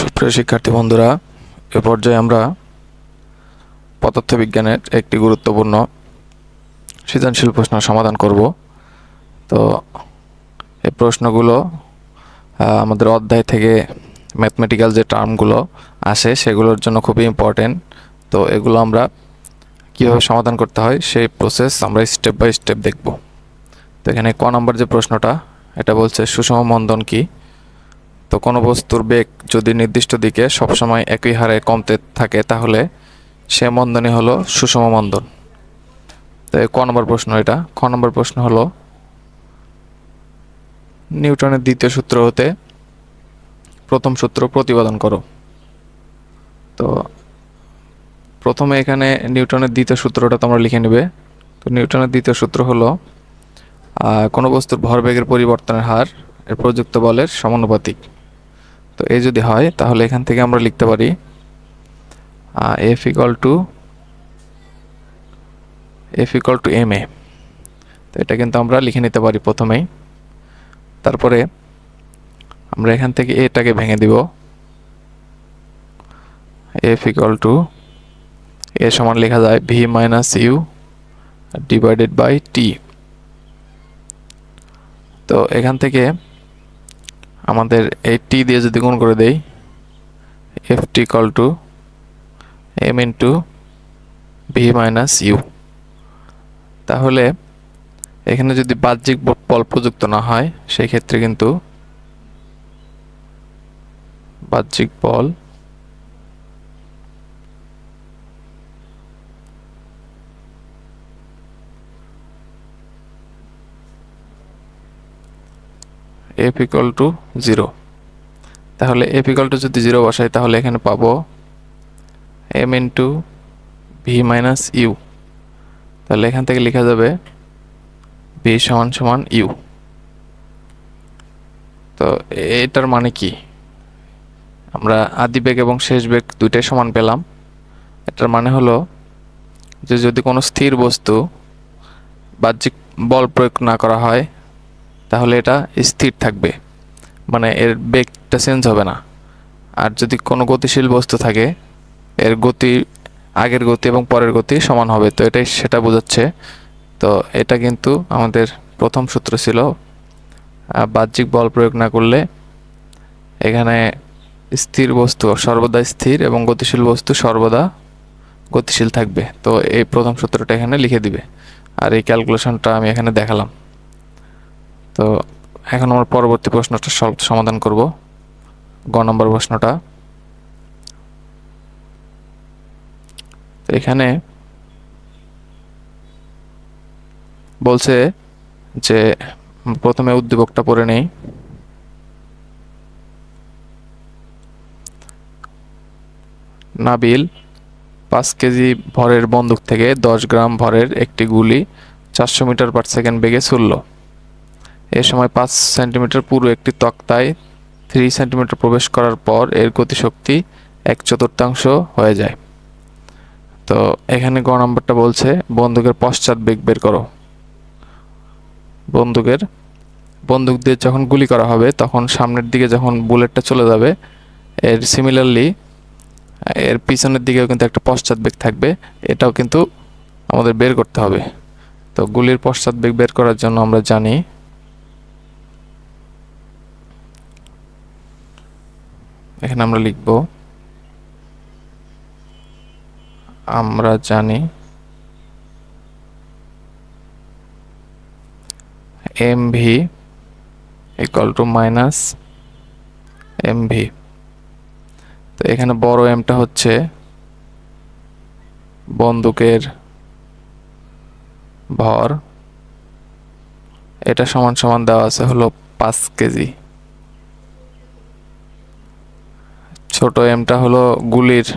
সুপ্রিয় শিক্ষার্থী বন্ধুরা, এ পর্যায়ে আমরা পদার্থবিজ্ঞানের একটি গুরুত্বপূর্ণ সৃজনশীল প্রশ্ন সমাধান করব। তো, এই প্রশ্নগুলো আমাদের অধ্যায় থেকে ম্যাথমেটিক্যাল যে টার্মগুলো আসে, সেগুলোর জন্য খুবই ইম্পর্টেন্ট তো, এগুলো আমরা কীভাবে সমাধান করতে হয়, সেই প্রসেস আমরা স্টেপ বাই স্টেপ দেখব। তো, এখানে ক নম্বর যে প্রশ্নটা, এটা বলছে সুষম মন্দন কি? তো কোনো বস্তুর বেগ যদি নির্দিষ্ট দিকে সবসময় একই হারে কমতে থাকে, তাহলে সে মন্দনই হলো সুষম মন্দন। তো ক নম্বর প্রশ্ন এটা। খ নম্বর প্রশ্ন হলো, নিউটনের দ্বিতীয় সূত্র হতে প্রথম সূত্র প্রতিপাদন করো। তো প্রথমে এখানে নিউটনের দ্বিতীয় সূত্রটা তোমরা লিখে নেবে। তো নিউটনের দ্বিতীয় সূত্র হলো কোনো বস্তুর ভরবেগের পরিবর্তনের হার এর প্রযুক্ত বলের সমানুপাতিক। তো এই যদি হয়, তাহলে এখান থেকে আমরা লিখতে পারি F equal to, F equal to M A. তো এটা কিন্তু আমরা লিখে নিতে পারি প্রথমেই। তারপরে আমরা এখান থেকে এটাকে ভেঙে দিব। এফ ইকাল টু, এ সমান লেখা যায় V minus U divided by T. তো এখান থেকে আমাদের এই টি দিয়ে যদি গুণ করে দেই F T equal to M into V minus U তাহলে এখানে যদি বাহ্যিক বল প্রযুক্ত না হয় সেই ক্ষেত্রে কিন্তু বাহ্যিক বল এফ ইকাল টু জিরো তাহলে এফ ইকাল টু যদি জিরো বসাই, তাহলে এখানে পাবো M into V minus U তাহলে এখান থেকে লেখা যাবে ভি সমান সমান ইউ তো এটার মানে কি? আমরা আদি বেগ এবং শেষ বেগ দুইটাই সমান পেলাম। এটার মানে হলো যে যদি কোনো স্থির বস্তু বাহ্যিক বল প্রয়োগ না করা হয় তাহলে এটা স্থির থাকবে। মানে এর বেগটা চেঞ্জ হবে না। আর যদি কোনো গতিশীল বস্তু থাকে, এর গতি আগের গতি এবং পরের গতি সমান হবে। তো এটাই সেটা বোঝাচ্ছে। তো এটা কিন্তু আমাদের প্রথম সূত্র ছিল। বাহ্যিক বল প্রয়োগ না করলে এখানে স্থির বস্তু সর্বদা স্থির এবং গতিশীল বস্তু সর্বদা গতিশীল থাকবে। তো এই প্রথম সূত্রটা এখানে লিখে দিবে। আর এই ক্যালকুলেশনটা আমি এখানে দেখালাম। তো এখন আমরা পরবর্তী প্রশ্নটা সমাধান করব। গ নম্বর প্রশ্নটা। এখানে বলছে যে, প্রথমে উদ্দীপকটা পড়ে নেই। নাবিল, পাঁচ কেজি ভরের বন্দুক থেকে দশ গ্রাম ভরের একটি গুলি চারশো মিটার পার সেকেন্ড বেগে ছুড়ল। এ সময় পাঁচ সেন্টিমিটার পুরো একটি তক্তায় থ্রি সেন্টিমিটার প্রবেশ করার পর এর গতিশক্তি এক চতুর্থাংশ হয়ে যায়। তো এখানে গ নম্বরটা বলছে, বন্দুকের পশ্চাৎ বেগ বের করো। বন্দুকের, বন্দুক দিয়ে যখন গুলি করা হবে, তখন সামনের দিকে যখন বুলেটটা চলে যাবে, এর সিমিলারলি এর পিছনের দিকেও কিন্তু একটা পশ্চাৎ বেগ থাকবে, এটাও কিন্তু আমাদের বের করতে হবে। তো গুলির পশ্চাৎ বেগ বের করার জন্য আমরা জানি এখানে আমরা লিখব, আমরা জানি M V equal to minus M V তো এখানে বড় এমটা হচ্ছে বন্দুকের ভর। এটা সমান সমান দেওয়া আছে হলো পাঁচ কেজি। ছোট এমটা হলো গুলির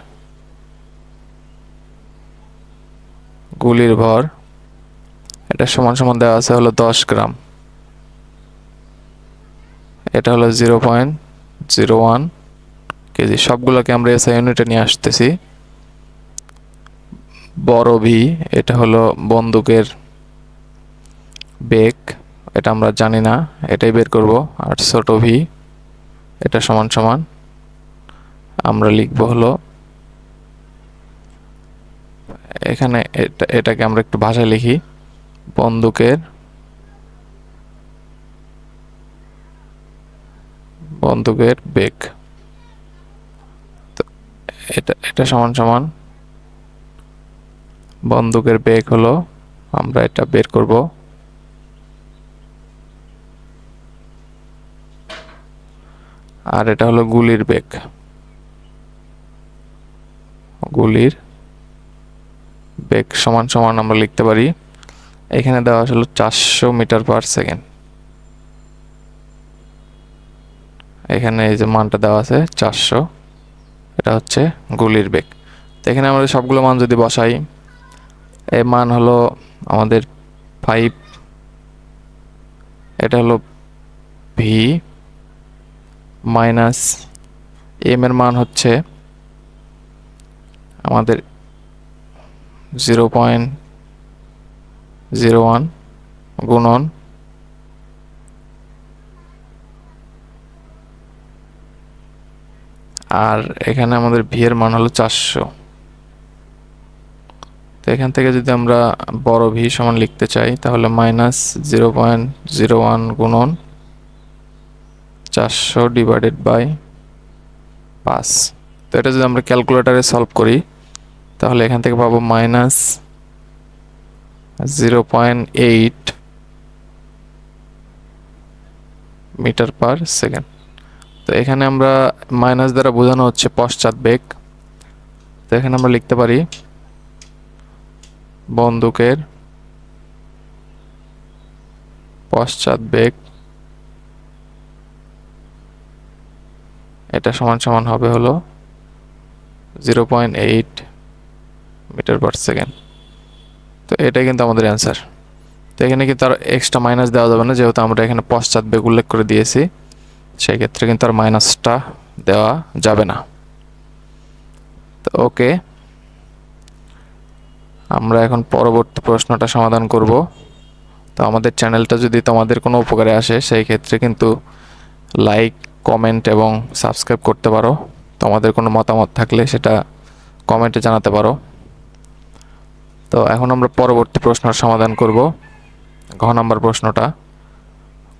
গুলির ভর। এটা সমান সমান দেওয়া আছে হলো দশ গ্রাম। এটা হলো zero point zero one KG. সবগুলোকে আমরা এসআই ইউনিটে নিয়ে আসতেছি। বড় ভি এটা হলো বন্দুকের বেগ। এটা আমরা জানি না, এটাই বের করব। আর ছোট ভি এটা সমান সমান আমরা লিখব হলো, এখানে এটা, এটাকে আমরা একটু ভাষায় লিখি, বন্দুকের বন্দুকের বেগ। এটা এটা সমান সমান, বন্দুকের বেগ হলো, আমরা এটা বের করব। আর এটা হলো গুলির বেগ। গুলির বেগ সমান সমান আমরা লিখতে পারি। এখানে দেওয়া হলো চারশো মিটার পার সেকেন্ড। এখানে এই যে মানটা দেওয়া আছে চারশো, এটা হচ্ছে গুলির বেগ। তো এখানে আমরা সবগুলো মান যদি বসাই এর মান হলো আমাদের ফাইভ এটা হলো ভি মাইনাস এম এর মান হচ্ছে আমাদের জিরো পয়েন্ট জিরো ওয়ান গুণন আর এখানে আমাদের ভি এর মান হলো চারশো। তো এখান থেকে যদি আমরা বড় ভি সমান লিখতে চাই, তাহলে minus zero point zero one গুণন চারশো ডিভাইডেড বাই পাঁচ। তো এটা যদি আমরা ক্যালকুলেটারে সলভ করি তাহলে এখান থেকে পাবো minus zero point eight metre per second তো এখানে আমরা মাইনাস দ্বারা বোঝানো হচ্ছে পশ্চাৎ বেগ। তো এখানে আমরা লিখতে পারি বন্দুকের পশ্চাৎ বেগ এটা সমান সমান হবে হলো zero point eight metre per second তো এটাই কিন্তু আমাদের অ্যান্সার তো এখানে কিন্তু আর এক্সট্রা মাইনাস দেওয়া যাবে না, যেহেতু আমরা এখানে পশ্চাৎ বেগ উল্লেখ করে দিয়েছি সেই ক্ষেত্রে কিন্তু আর মাইনাসটা দেওয়া যাবে না। তো ওকে আমরা এখন পরবর্তী প্রশ্নটা সমাধান করব। তো আমাদের চ্যানেলটা যদি তোমাদের কোনো উপকারে আসে, সেই ক্ষেত্রে কিন্তু লাইক কমেন্ট এবং সাবস্ক্রাইব করতে পারো। তোমাদের কোনো মতামত থাকলে সেটা কমেন্টে জানাতে পারো। তো এখন আমরা পরবর্তী প্রশ্নের সমাধান করব। ঘ নম্বর প্রশ্নটা।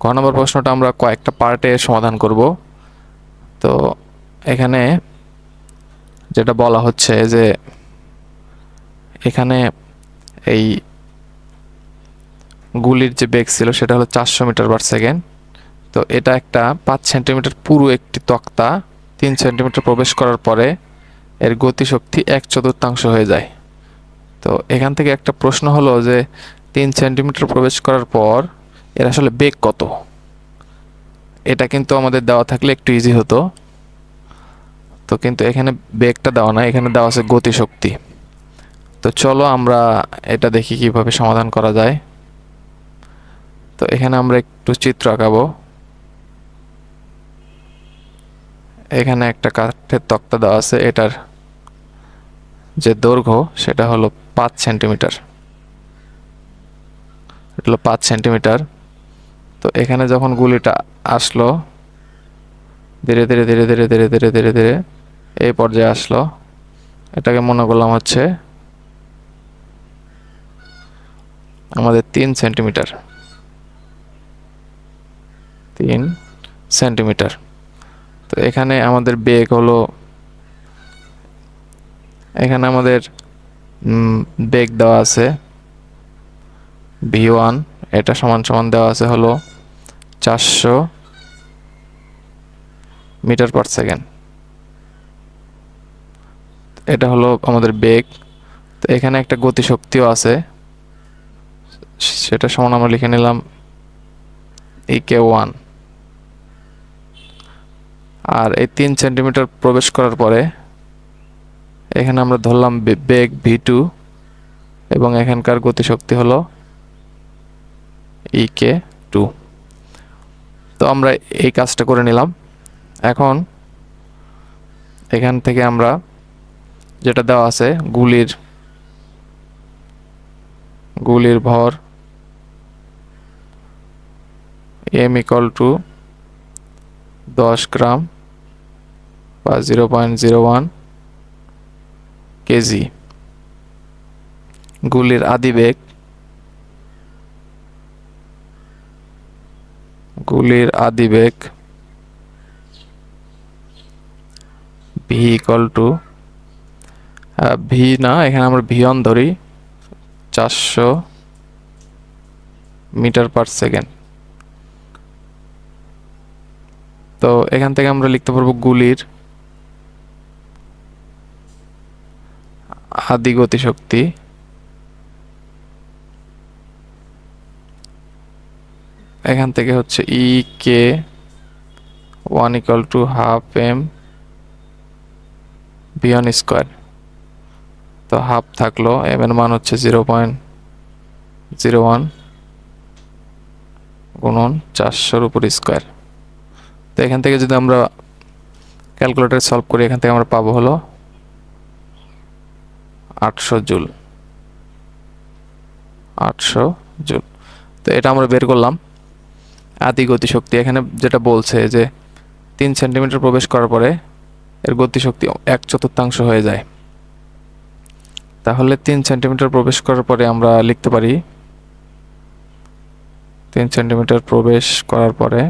ঘ নম্বর প্রশ্নটা আমরা কয়েকটা পার্টে সমাধান করব। তো এখানে যেটা বলা হচ্ছে যে এখানে এই গুলির যে বেগ ছিল সেটা হলো চারশো মিটার পার সেকেন্ড। তো এটা একটা পাঁচ সেন্টিমিটার পুরো একটি তক্তা, তিন সেন্টিমিটার প্রবেশ করার পরে এর গতিশক্তি এক চতুর্থাংশ হয়ে যায়। তো এখান থেকে একটা প্রশ্ন হলো যে, তিন সেন্টিমিটার প্রবেশ করার পর এর আসলে বেগ কত? এটা কিন্তু আমাদের দেওয়া থাকলে একটু ইজি হতো। তো কিন্তু এখানে বেগটা দেওয়া না এখানে দেওয়া আছে গতিশক্তি। তো চলো আমরা এটা দেখি কীভাবে সমাধান করা যায়। তো এখানে আমরা একটু চিত্র আঁকাবো। এখানে একটা কাঠের তক্তা দেওয়া আছে, এটার যে দৈর্ঘ্য সেটা হলো পাঁচ সেন্টিমিটার। এটা পাঁচ সেন্টিমিটার। তো এখানে যখন গুলিটা আসলো, ধীরে ধীরে ধীরে ধীরে ধীরে ধীরে ধীরে ধীরে এই পর্যায়ে আসলো। এটাকে মনে করলাম হচ্ছে আমাদের তিন সেন্টিমিটার। তিন সেন্টিমিটার। তো এখানে আমাদের বেগ হলো, এখানে আমাদের বেগ দেওয়া আছে। ভি ওয়ান, এটা সমান সমান দেওয়া আছে হলো চারশো মিটার পার সেকেন্ড। এটা হলো আমাদের বেগ। তো এখানে একটা গতিশক্তিও আছে। সেটা সমান আমরা লিখে নিলাম ই কে ওয়ান। আর এই তিন সেন্টিমিটার প্রবেশ করার পরে এখানে আমরা ধরলাম বেগ ভি টু এবং এখানকার গতিশক্তি হলো ই কে টু তো আমরা এই কাজটা করে নিলাম। এখন এখান থেকে আমরা যেটা দেওয়া আছে, গুলির গুলির ভর এম ইকল টু দশ গ্রাম বা zero point zero one KG. গুলির আদিবেগ গুলির আদিবেগ ভি ইকুয়াল টু। ভি না, এখানে আমরা ভিয়ন ধরি। চারশো মিটার পার সেকেন্ড। তো এখান থেকে আমরা লিখতে পারব গুলির আদি গতিশক্তি এখান থেকে হচ্ছে E K one equal to half M V one square তো হাফ থাকল এম এর মান হচ্ছে জিরো পয়েন্ট জিরো ওয়ান গুণন চারশোর উপর স্কোয়ার তো এখান থেকে যদি আমরা ক্যালকুলেটর সলভ করি, এখান থেকে আমরা পাবো হলো আটশো জুল। আটশো জুল। তো এটা আমরা বের করলাম। আদি গতিশক্তি, এখানে যেটা বলছে যে তিন সেন্টিমিটার প্রবেশ করার পরে এর গতিশক্তি এক চতুর্থাংশ হয়ে যায়। তাহলে তিন সেন্টিমিটার প্রবেশ করার পরে আমরা লিখতে পারি, তিন সেন্টিমিটার প্রবেশ করার পরে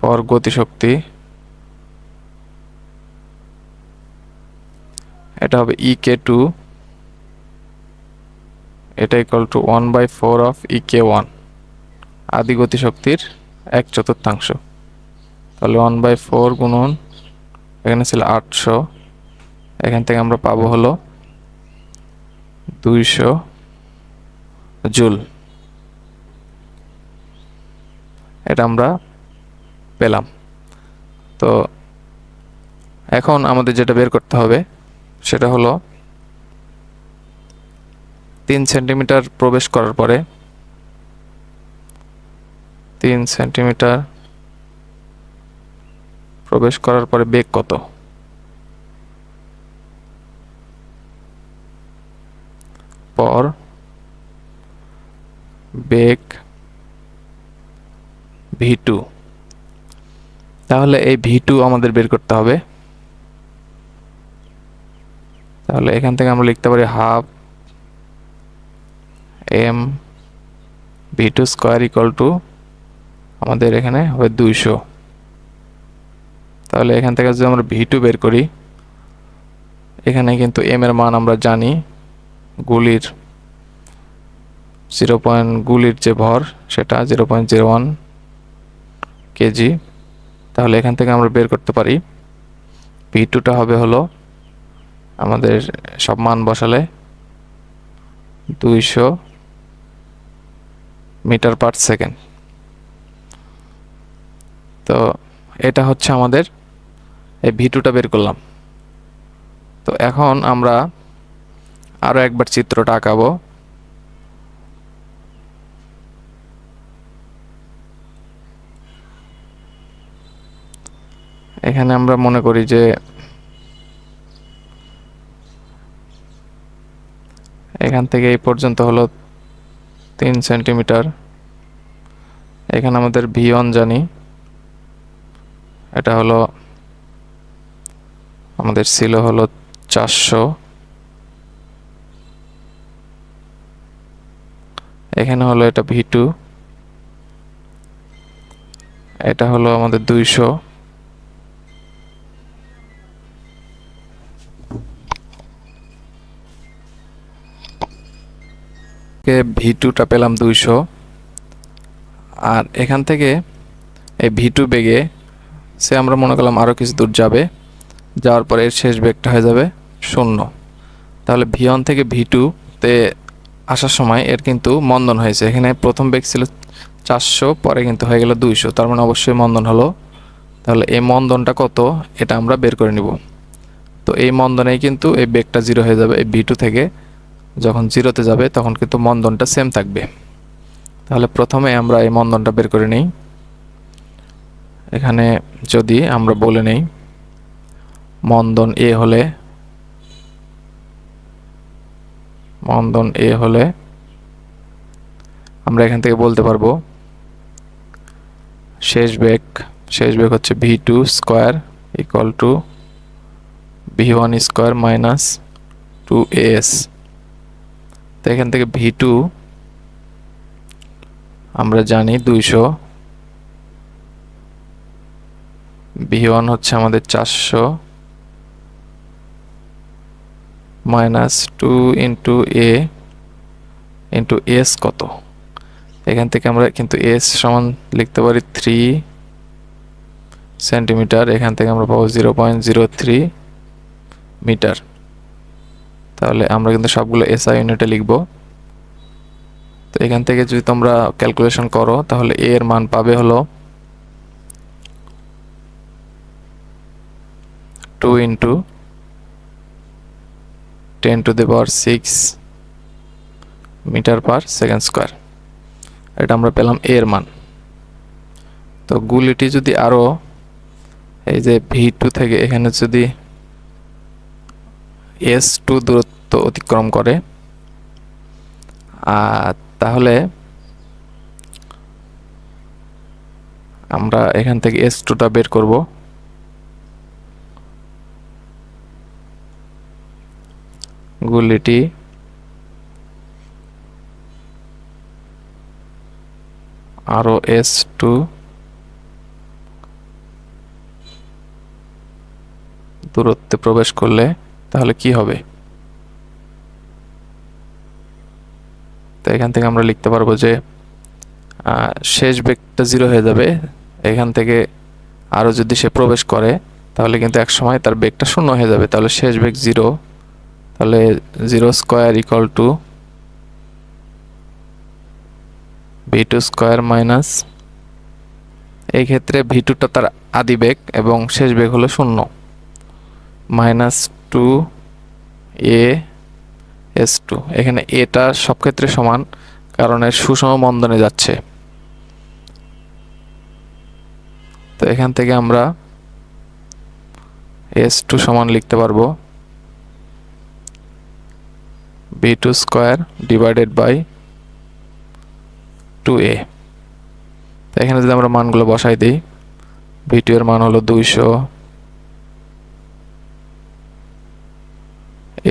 পর গতিশক্তি এটা হবে ই কে টু এটা equal to one by four of E K one আদি গতিশক্তির এক চতুর্থাংশ। তাহলে ওয়ান বাই ফোর গুণন, এখানে ছিল আটশো, এখান থেকে আমরা পাবো হলো দুইশো জুল। এটা আমরা পেলাম। তো এখন আমাদের যেটা বের করতে হবে সেটা হলো তিন সেন্টিমিটার প্রবেশ করার পরে তিন সেন্টিমিটার প্রবেশ করার পরে বেগ কত? পর বেগ ভি টু। তাহলে এই ভি টু আমাদের বের করতে হবে। তাহলে এখান থেকে আমরা লিখতে পারি half M V two square equal to আমাদের এখানে হবে দুইশো। তাহলে এখান থেকে যদি আমরা ভি টু বের করি, এখানে কিন্তু এম এর মান আমরা জানি গুলির জিরো পয়েন্ট গুলির যে ভর সেটা zero point zero one KG তাহলে এখান থেকে আমরা বের করতে পারি ভি টুটা হবে হলো আমাদের সব মান বসালে দুইশো মিটার পার সেকেন্ড। তো এটা হচ্ছে আমাদের এই ভিটুটা বের করলাম। তো এখন আমরা আরও একবার চিত্রটা আঁকাবো। এখানে আমরা মনে করি যে এখান থেকে এই পর্যন্ত হলো তিন সেন্টিমিটার। এখানে আমাদের ভি ওয়ান জানি। এটা হলো, আমাদের ছিল হলো চারশো। এখানে হলো এটা ভি টু। এটা হলো আমাদের দুইশো। ভি টুটা পেলাম দুইশো। আর এখান থেকে এই ভি টু বেগে সে আমরা মনে করলাম আরও কিছু দূর যাবে। যাওয়ার পরে এর শেষ বেগটা হয়ে যাবে শূন্য। তাহলে ভি ওয়ান থেকে ভি টুতে আসার সময় এর কিন্তু মন্দন হয়েছে। এখানে প্রথম বেগ ছিল চারশো, পরে কিন্তু হয়ে গেল দুইশো। তার মানে অবশ্যই মন্দন হলো। তাহলে এই মন্দনটা কত এটা আমরা বের করে নিব। তো এই মন্দনেই কিন্তু এই বেগটা জিরো হয়ে যাবে এই ভি টু থেকে। যখন জিরোতে যাবে, তখন কিন্তু মন্দনটা সেম থাকবে। তাহলে প্রথমে আমরা এই মন্দনটা বের করে নিই। এখানে যদি আমরা বলে নেই, মন্দন এ হলে, মন্দন এ হলে আমরা এখান থেকে বলতে পারব, শেষ বেগ শেষ বেগ হচ্ছে V two square equal to V one square minus two S তো এখান থেকে ভি টু আমরা জানি দুইশো। ভি ওয়ান হচ্ছে আমাদের চারশো। Minus two into A into S কত? এখান থেকে আমরা কিন্তু এস সমান লিখতে পারি থ্রি সেন্টিমিটার। এখান থেকে আমরা পাবো zero point zero three metre. তাহলে আমরা কিন্তু সবগুলো এসআই ইউনিটে লিখব। তো এখান থেকে যদি তোমরা ক্যালকুলেশন করো, তাহলে এ এর মান পাবে হলো two into ten to the power six metre per second square এটা আমরা পেলাম এ এর মান। তো গুলিটি যদি আরও এই যে ভি টু থেকে এখানে যদি এস টু দূরত্ব অতিক্রম করে। আর তাহলে আমরা এখান থেকে এস টুটা বের করব। গুলিটি আরও এস টু দূরত্বে প্রবেশ করলে তাহলে কি হবে? তো এখান থেকে আমরা লিখতে পারব যে শেষ বেগটা জিরো হয়ে যাবে। এখান থেকে আরও যদি সে প্রবেশ করে, তাহলে কিন্তু এক সময় তার বেগটা শূন্য হয়ে যাবে। তাহলে শেষ বেগ জিরো তাহলে zero square equal to V two square minus এই ক্ষেত্রে ভি টুটা তার আদি বেগ এবং শেষ বেগ হলো শূন্য। Minus two A S two এখানে এটা সব ক্ষেত্রে সমান, কারণ এর সুষম বন্ধনে যাচ্ছে। তো এখান থেকে আমরা এস টু সমান লিখতে পারব। V two square divided by two A তো এখানে যদি আমরা মানগুলো বসাই দিই ভি টু এর মান হলো দুইশো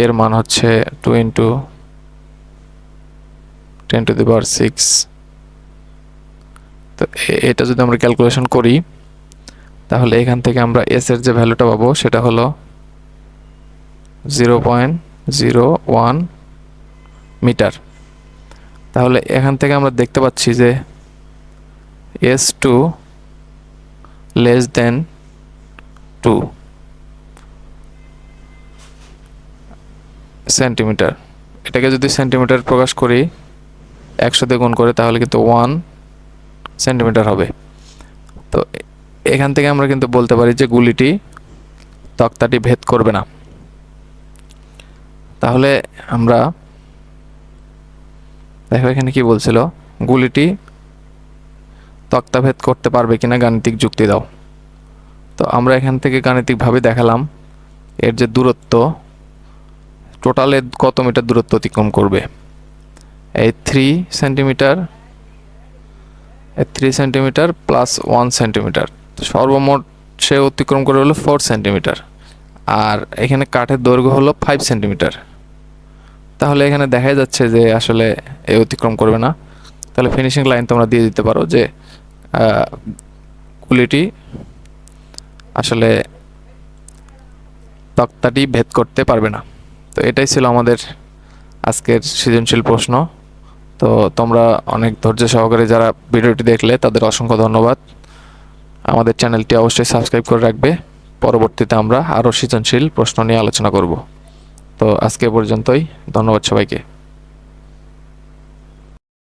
এর মান হচ্ছে two into ten to the power six তো এটা যদি আমরা ক্যালকুলেশন করি, তাহলে এখান থেকে আমরা এস এর যে ভ্যালুটা পাবো, সেটা হলো zero point zero one metre তাহলে এখান থেকে আমরা দেখতে পাচ্ছি যে S two less than two centimetre এটাকে যদি সেন্টিমিটার প্রকাশ করি দিয়ে গুণ করে, তাহলে কিন্তু ওয়ান সেন্টিমিটার হবে। তো এখান থেকে আমরা কিন্তু বলতে পারি যে গুলিটি তক্তাটি ভেদ করবে না। তাহলে আমরা দেখো এখানে কি বলছিল? গুলিটি তক্তা ভেদ করতে পারবে কিনা গাণিতিক যুক্তি দাও। তো আমরা এখান থেকে গাণিতিকভাবে দেখালাম এর যে দূরত্ব টোটালে কত মিটার দূরত্ব অতিক্রম করবে? এই three centimetre three centimetre plus one centimetre সর্বমোট সে অতিক্রম করে হলো ফোর সেন্টিমিটার আর এখানে কাঠের দৈর্ঘ্য হলো ফাইভ সেন্টিমিটার তাহলে এখানে দেখা যাচ্ছে যে আসলে এ অতিক্রম করবে না। তাহলে ফিনিশিং লাইন তোমরা দিয়ে দিতে পারো যে কুলিটি আসলে তক্তাটি ভেদ করতে পারবে না। তো এটাই ছিল আমাদের আজকের সৃজনশীল প্রশ্ন। তো তোমরা অনেক ধৈর্য সহকারে যারা ভিডিওটি দেখলে, তাদের অসংখ্য ধন্যবাদ। আমাদের চ্যানেলটি অবশ্যই সাবস্ক্রাইব করে রাখবে। পরবর্তীতে আমরা আরও সৃজনশীল প্রশ্ন নিয়ে আলোচনা করব। তো আজকে পর্যন্তই। ধন্যবাদ সবাইকে।